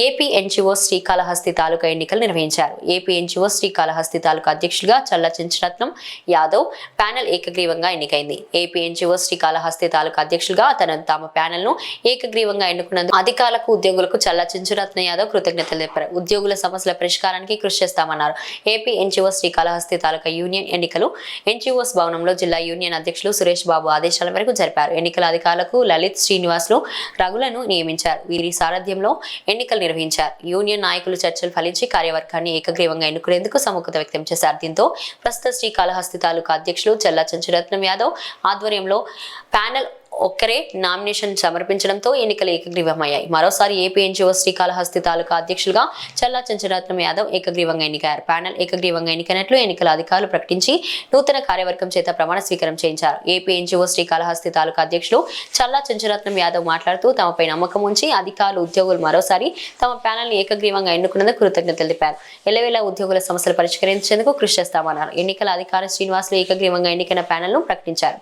AP NGO Srikalahasti తాలూకా ఎన్నికలు నిర్వహించారు. AP NGO Srikalahasti taluka అధ్యక్షులుగా చల్ల చెంచరత్నం యాదవ్ ప్యానెల్ ఏకగ్రీవంగా ఎన్నికైంది. ఏపీ ఎన్జిఓ శ్రీకాళహస్తి తాలూకా అధ్యక్షులుగా తన తమ ప్యానెల్ను ఏకగ్రీవంగా ఎన్నుకున్నందుకు అధికారులకు ఉద్యోగులకు చల్ల చెంచురత్న యాదవ్ కృతజ్ఞతలు తెలిపారు. ఉద్యోగుల సమస్యల పరిష్కారానికి కృషి చేస్తామన్నారు. A P N G O Srikalahasti taluka union ఎన్నికలు ఎన్జిఓస్ భవనంలో జిల్లా యూనియన్ అధ్యక్షులు సురేష్ బాబు ఆదేశాల మేరకు జరిపారు. ఎన్నికల అధికారులకు లలిత్ శ్రీనివాసులు రఘులను నియమించారు. వీరి సారథ్యంలో ఎన్నికలు నిర్వహించారు. యూనియన్ నాయకులు చర్చలు ఫలించి కార్యవర్గాన్ని ఏకగ్రీవంగా ఎన్నుకునేందుకు సముఖత వ్యక్తం చేశారు. దీంతో ప్రస్తుత శ్రీకాళహస్తి తాలూకా అధ్యక్షులు చల్లా చంచురత్నం యాదవ్ ఆధ్వర్యంలో ప్యానెల్ ఒక్కరే నామినేషన్ సమర్పించడంతో ఎన్నికలు ఏకగ్రీవమయ్యాయి. మరోసారి ఏపీ ఎన్జిఓ శ్రీకాళహస్తి తాలూకా అధ్యక్షులుగా చల్లా చంచరత్నం యాదవ్ ఏకగ్రీవంగా ఎన్నికయ్యారు. ప్యానెల్ ఏకగ్రీవంగా ఎన్నికైనట్లు ఎన్నికల అధికారులు ప్రకటించి నూతన కార్యవర్గం చేత ప్రమాణ స్వీకారం చేయించారు. ఏపీ ఎన్జిఓ శ్రీకాళహస్తి తాలూకా అధ్యక్షులు చల్లా చంచరత్నం యాదవ్ మాట్లాడుతూ తమపై నమ్మకం ఉంచి అధికారులు ఉద్యోగులు మరోసారి తమ ప్యానెల్ ఏకగ్రీవంగా ఎన్నుకున్నందుకు కృతజ్ఞతలు తెలిపారు. ఎల్లవేళ ఉద్యోగుల సమస్యలు పరిష్కరించేందుకు కృషి చేస్తామన్నారు. ఎన్నికల అధికారి శ్రీనివాసులు ఏకగ్రీవంగా ఎన్నికైన ప్యానెల్ను ప్రకటించారు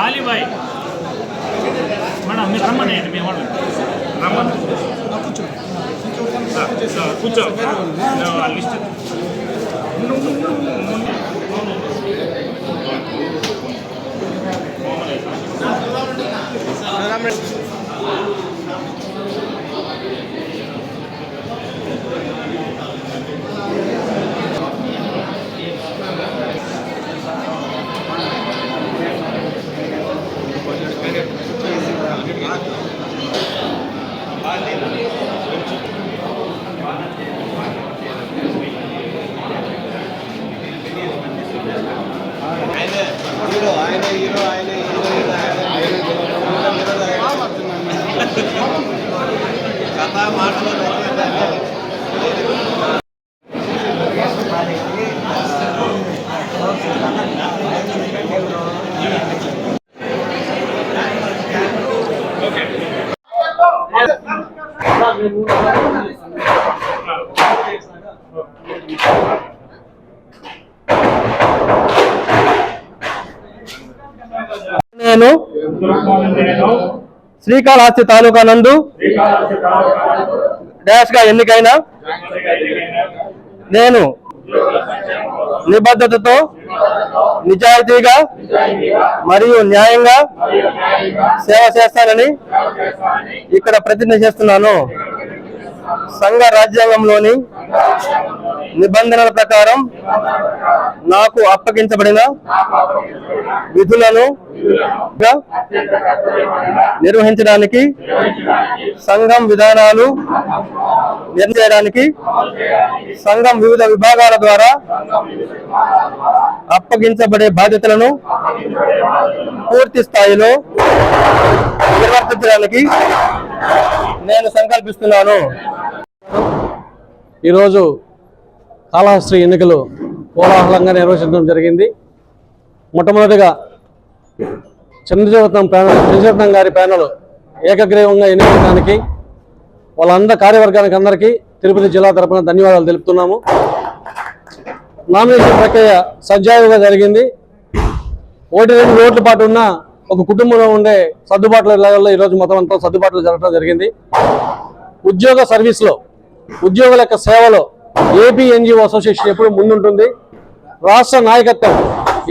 ఆలిబాయ్. మేడం మీరు రమ్మనేయండి మీ వాళ్ళు. రమ్మని. కూర్చో. ఆ లిస్ట్ హీరో నేను శ్రీకాళహస్తి తాలూకా నందు డాష్గా ఎన్నికైన నేను నిబద్ధతతో నిజాయితీగా మరియు న్యాయంగా సేవ చేస్తానని ఇక్కడ ప్రతిజ్ఞ చేస్తున్నాను. సంఘ రాజ్యాంగంలోని నిబంధనల ప్రకారం నాకు అప్పగించబడిన విధులను నిర్వహించడానికి సంఘం విధానాలు నిర్ణయించడానికి సంఘం వివిధ విభాగాల ద్వారా అప్పగించబడే బాధ్యతలను పూర్తి స్థాయిలో నిర్వర్తించడానికి నేను సంకల్పిస్తున్నాను. ఈరోజు కాళహస్త్రి ఎన్నికలు కోలాహలంగా నిర్వహించడం జరిగింది. మొట్టమొదటిగా చంద్రజీవత్నం ప్యానల్ చంద్రజీవతం గారి ప్యానల్ ఏకగ్రీవంగా ఎన్నికడానికి వాళ్ళందరి కార్యవర్గానికి అందరికీ తిరుపతి జిల్లా తరఫున ధన్యవాదాలు తెలుపుతున్నాము. నామినేషన్ ప్రక్రియ సజావుగా జరిగింది. ఓటు రెండు ఓట్ల పాటు ఉన్న ఒక కుటుంబంలో ఉండే సర్దుబాట్ల లెవెల్లో ఈరోజు మొత్తం అంతా సర్దుబాట్లు జరగడం జరిగింది. ఉద్యోగ సర్వీస్లో ఉద్యోగుల యొక్క సేవలో ఏపీ ఎన్జిఓ అసోసియేషన్ ఎప్పుడు ముందుంటుంది? రాష్ట్ర నాయకత్వం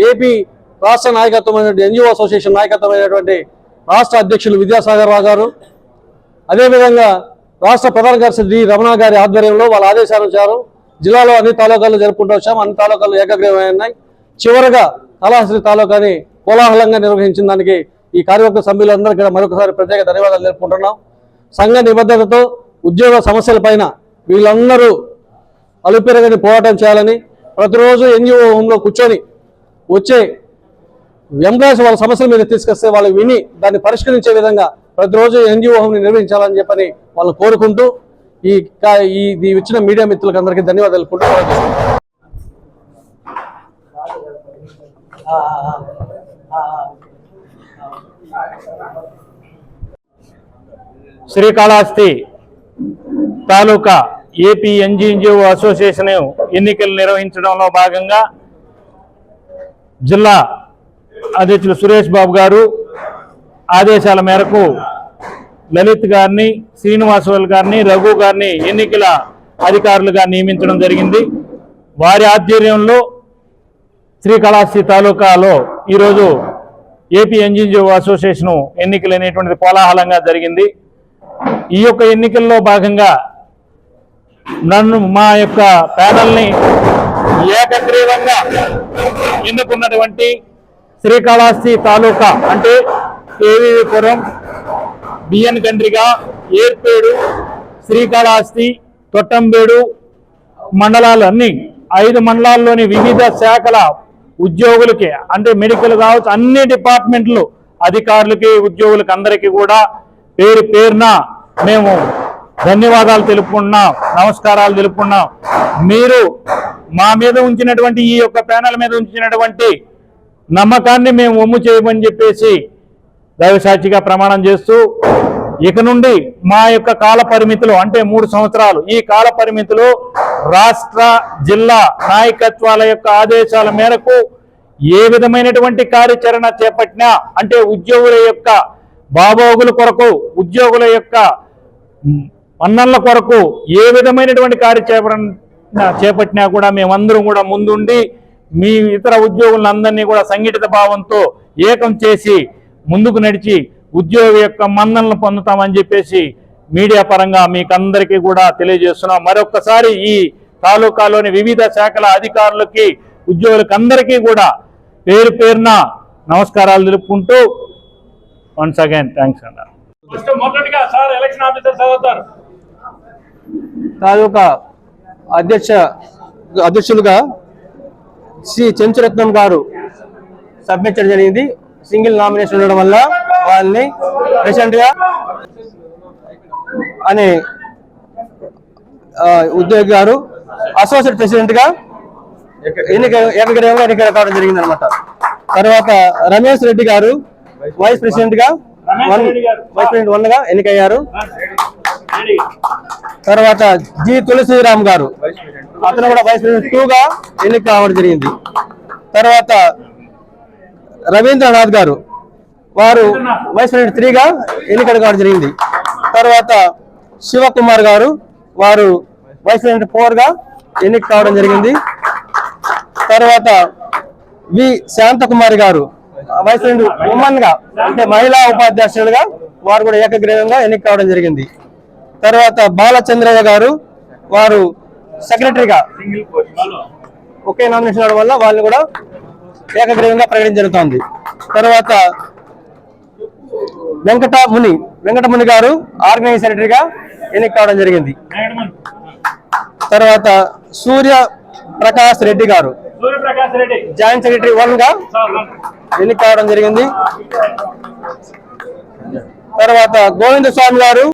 ఏపీ రాష్ట్ర నాయకత్వం ఎన్జిఓ అసోసియేషన్ నాయకత్వం అయినటువంటి రాష్ట్ర అధ్యక్షులు విద్యాసాగర్ రావు గారు అదేవిధంగా రాష్ట్ర ప్రధాన కార్యదర్శి డి. రమణ గారి ఆధ్వర్యంలో వాళ్ళ ఇచ్చారు జిల్లాలో అన్ని తాలూకాలు జరుపుకుంటూ వచ్చాం. అన్ని తాలూకాలు ఏకగ్రీవమై ఉన్నాయి. చివరగా కళాశ్రీ తాలూకాని కోలాహలంగా నిర్వహించిన దానికి ఈ కార్యవర్గ సభ్యులందరికీ కూడా మరొకసారి ప్రత్యేక ధన్యవాదాలు తెలుపుకుంటున్నాం. సంఘ నిబద్ధతతో ఉద్యోగ సమస్యలపైన వీళ్ళందరూ అలుపెరగని పోరాటం చేయాలని ప్రతిరోజు ఎన్జిఓ హోంలో కూర్చొని వచ్చే ఎంప్లాయీస్ వాళ్ళ సమస్యల మీద తీసుకొస్తే వాళ్ళు విని దాన్ని పరిష్కరించే విధంగా ప్రతిరోజు ఎన్జిఓ హోంని నిర్వహించాలని చెప్పని వాళ్ళు కోరుకుంటూ ఈ ఇది ఇచ్చిన మీడియా మిత్రులకు అందరికీ ధన్యవాదాలు తెలుపుకుంటూ Srikalahasti taluka AP NGO association ఎన్నికలు నిర్వహించడంలో భాగంగా జిల్లా అధ్యక్షులు సురేష్ బాబు గారు ఆదేశాల మేరకు లలిత్ గారిని శ్రీనివాసవల్ గారిని రఘు గారిని ఎన్నికల అధికారులుగా నియమించడం జరిగింది. వారి ఆధ్వర్యంలో శ్రీకాళహస్తి తాలూకాలో ఈరోజు ఏపీ ఎన్జిఓ అసోసియేషన్ ఎన్నికలు అనేటువంటిది కోలాహలంగా జరిగింది. ఈ యొక్క ఎన్నికల్లో భాగంగా నన్ను మా యొక్క ప్యానల్ని ఏకగ్రీవంగా ఎన్నుకున్నటువంటి శ్రీకాళహస్తి తాలూకా అంటే కేవీపురం బిఎన్ కండ్రిగా ఏర్పేడు శ్రీకాళహస్తి తొట్టంబేడు మండలాలు అన్ని ఐదు మండలాల్లోని వివిధ శాఖల ఉద్యోగులకి అంటే మెడికల్ కావచ్చు అన్ని డిపార్ట్మెంట్లు అధికారులకి ఉద్యోగులకి అందరికీ కూడా పేరు పేరున మేము ధన్యవాదాలు తెలుపుకుంటున్నాం నమస్కారాలు తెలుపుకున్నాం మీరు మా మీద ఉంచినటువంటి ఈ యొక్క ప్యానల్ మీద ఉంచినటువంటి నమ్మకాన్ని మేము ఒమ్ము చేయమని చెప్పేసి దైవసాక్షిగా ప్రమాణం చేస్తూ ఇక నుండి మా యొక్క కాల పరిమితులు అంటే మూడు సంవత్సరాలు ఈ కాల పరిమితులు రాష్ట్ర జిల్లా నాయకత్వాల యొక్క ఆదేశాల మేరకు ఏ విధమైనటువంటి కార్యాచరణ చేపట్టినా అంటే ఉద్యోగుల యొక్క బాబోగుల కొరకు ఉద్యోగుల యొక్క మన్నళ్ళ కొరకు ఏ విధమైనటువంటి కార్యాచరణ చేపట్టినా కూడా మేమందరం కూడా ముందుండి మీ ఇతర ఉద్యోగులందరినీ కూడా సంఘటిత భావంతో ఏకం చేసి ముందుకు నడిచి ఉద్యోగి యొక్క మన్నలను పొందుతామని చెప్పేసి మీడియా పరంగా మీకు అందరికీ కూడా తెలియజేస్తున్నాం. మరొకసారి ఈ తాలూకాలోని వివిధ శాఖల అధికారులకి ఉద్యోగులకు అందరికీ కూడా పేరు పేరున నమస్కారాలు తెలుపుకుంటూ వన్స్ అగైన్ థ్యాంక్స్ అన్న ఫస్ట్ మొదటిగా సార్ ఎలక్షన్ ఆఫీసర్ చదువుతారు తాలూకా అధ్యక్ష అధ్యక్షులుగా శ్రీ చెంచురత్నం గారు సబ్మిట్ చేయడం జరిగింది. సింగిల్ నామినేషన్ ఉండడం వల్ల వాళ్ళని ప్రెసిడెంట్గా అనే ఉద్యోగి గారు అసోసియేట్ ప్రెసిడెంట్గా ఎన్నిక ఏకగ్రీవంగా ఎన్నిక కావడం జరిగింది అనమాట తర్వాత రమేష్ రెడ్డి గారు వైస్ ప్రెసిడెంట్గా వన్ వైస్ ప్రెసిడెంట్ వన్గా ఎన్నికయ్యారు. తర్వాత జి తులసిరామ్ గారు. అతను కూడా వైస్ ప్రెసిడెంట్ టూగా ఎన్నిక కావడం జరిగింది. తర్వాత రవీంద్రనాథ్ గారు వారు వైస్ ప్రెసిడెంట్ త్రీ గా ఎన్నిక కావడం జరిగింది. తర్వాత శివకుమార్ గారు వారు వైస్ ప్రెసిడెంట్ ఫోర్గా ఎన్నిక కావడం జరిగింది. తర్వాత వి శాంతకుమారి గారు వైస్ ప్రెసిడెంట్ ఉమెన్గా అంటే మహిళా ఉపాధ్యక్షులుగా వారు కూడా ఏకగ్రీవంగా ఎన్నిక కావడం జరిగింది. తర్వాత బాలచంద్రయ్య గారు వారు సెక్రటరీగా ఒకే నామినేషన్ అవడం వల్ల వాళ్ళని కూడా ఏకగ్రీవంగా ప్రకటన జరుగుతోంది. తర్వాత వెంకట ముని వెంకట ముని గారు ఆర్గనైజ్ సెక్రటరీగా ఎన్నిక కావడం జరిగింది. తర్వాత సూర్య ప్రకాష్ రెడ్డి గారు జాయింట్ సెక్రటరీ వన్గా ఎన్నిక కావడం జరిగింది. తర్వాత గోవింద స్వామి గారు